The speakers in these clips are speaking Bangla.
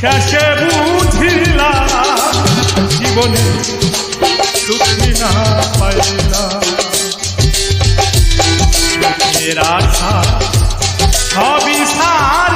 শেষে বুঝিলা জীবনে সুখি না পাইলাম আশা সবই সার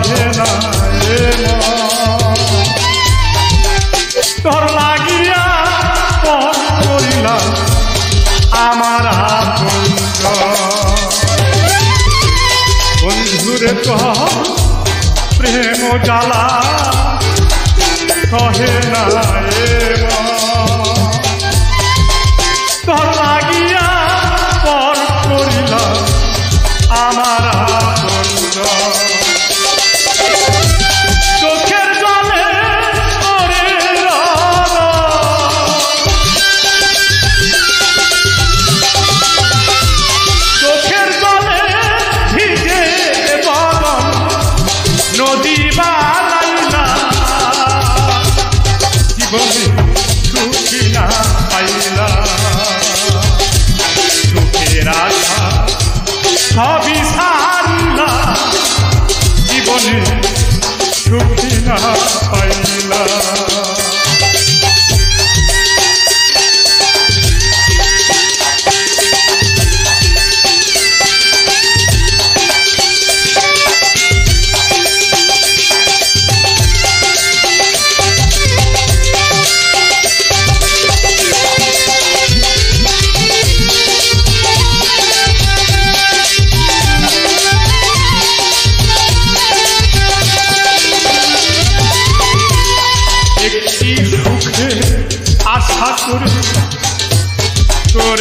রহে না তোর লাগিয়া পথ করিলাম আমার বন্ধুরে কহ প্রেম জ্বালা সহে না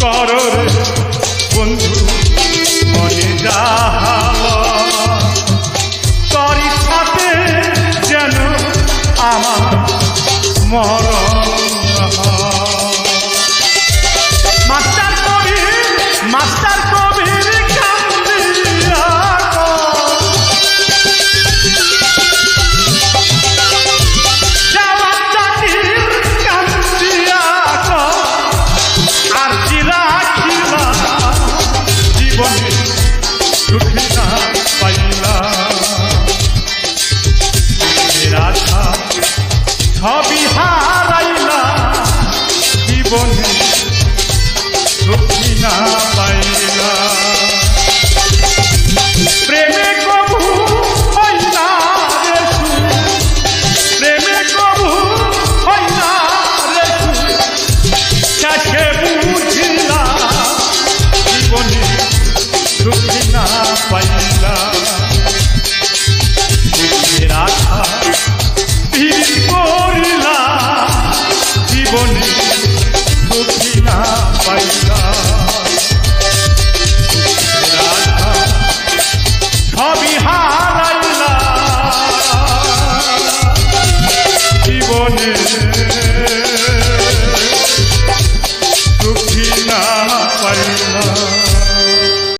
কর রে বন্ধু মনে যাহাল করি সাথে যেন আমার মর